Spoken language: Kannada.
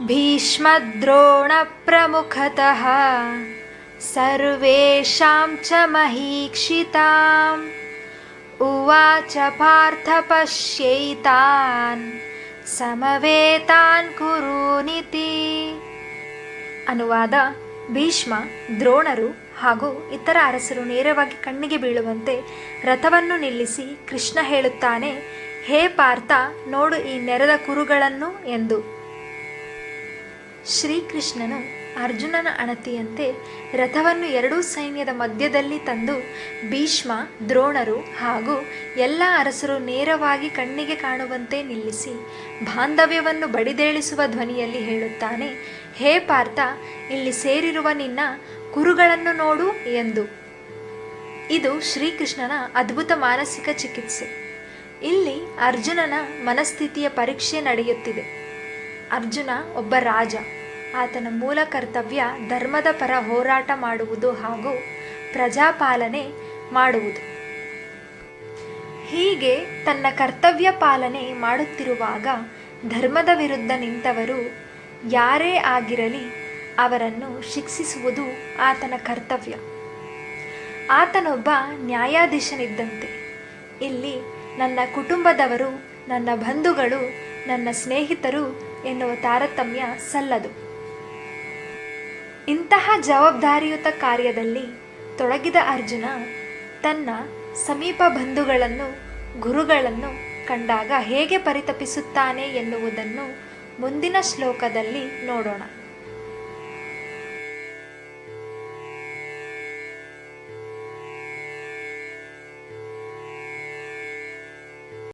भीष्मद्रोणप्रमुखतः सर्वेषां च महीक्षिताम् उवाच पार्थ पश्यैतान् ಸಮವೇತಾನ್ ಕುರುನಿತಿ ಅನುವಾದ ಭೀಷ್ಮ ದ್ರೋಣರು ಹಾಗೂ ಇತರ ಅರಸರು ನೇರವಾಗಿ ಕಣ್ಣಿಗೆ ಬೀಳುವಂತೆ ರಥವನ್ನು ನಿಲ್ಲಿಸಿ ಕೃಷ್ಣ ಹೇಳುತ್ತಾನೆ ಹೇ ಪಾರ್ಥ ನೋಡು ಈ ನೆರೆದ ಕುರುಗಳನ್ನು ಎಂದು ಶ್ರೀಕೃಷ್ಣನು ಅರ್ಜುನನ ಅಣತಿಯಂತೆ ರಥವನ್ನು ಎರಡೂ ಸೈನ್ಯದ ಮಧ್ಯದಲ್ಲಿ ತಂದು ಭೀಷ್ಮ, ದ್ರೋಣರು ಹಾಗೂ ಎಲ್ಲ ಅರಸರು ನೇರವಾಗಿ ಕಣ್ಣಿಗೆ ಕಾಣುವಂತೆ ನಿಲ್ಲಿಸಿ ಬಾಂಧವ್ಯವನ್ನು ಬಡಿದೇಳಿಸುವ ಧ್ವನಿಯಲ್ಲಿ ಹೇಳುತ್ತಾನೆ, ಹೇ ಪಾರ್ಥ, ಇಲ್ಲಿ ಸೇರಿರುವ ನಿನ್ನ ಕುರುಗಳನ್ನು ನೋಡು ಎಂದು. ಇದು ಶ್ರೀಕೃಷ್ಣನ ಅದ್ಭುತ ಮಾನಸಿಕ ಚಿಕಿತ್ಸೆ. ಇಲ್ಲಿ ಅರ್ಜುನನ ಮನಸ್ಥಿತಿಯ ಪರೀಕ್ಷೆ ನಡೆಯುತ್ತಿದೆ. ಅರ್ಜುನ ಒಬ್ಬ ರಾಜ. ಆತನ ಮೂಲ ಕರ್ತವ್ಯ ಧರ್ಮದ ಪರ ಹೋರಾಟ ಮಾಡುವುದು ಹಾಗೂ ಪ್ರಜಾಪಾಲನೆ ಮಾಡುವುದು. ಹೀಗೆ ತನ್ನ ಕರ್ತವ್ಯ ಪಾಲನೆ ಮಾಡುತ್ತಿರುವಾಗ ಧರ್ಮದ ವಿರುದ್ಧ ನಿಂತವರು ಯಾರೇ ಆಗಿರಲಿ ಅವರನ್ನು ಶಿಕ್ಷಿಸುವುದು ಆತನ ಕರ್ತವ್ಯ. ಆತನೊಬ್ಬ ನ್ಯಾಯಾಧೀಶನಿದ್ದಂತೆ. ಇಲ್ಲಿ ನನ್ನ ಕುಟುಂಬದವರು, ನನ್ನ ಬಂಧುಗಳು, ನನ್ನ ಸ್ನೇಹಿತರು ಎನ್ನುವ ತಾರತಮ್ಯ ಸಲ್ಲದು. ಇಂತಹ ಜವಾಬ್ದಾರಿಯುತ ಕಾರ್ಯದಲ್ಲಿ ತೊಡಗಿದ ಅರ್ಜುನ ತನ್ನ ಸಮೀಪ ಬಂಧುಗಳನ್ನು, ಗುರುಗಳನ್ನು ಕಂಡಾಗ ಹೇಗೆ ಪರಿತಪಿಸುತ್ತಾನೆ ಎನ್ನುವುದನ್ನು ಮುಂದಿನ ಶ್ಲೋಕದಲ್ಲಿ ನೋಡೋಣ.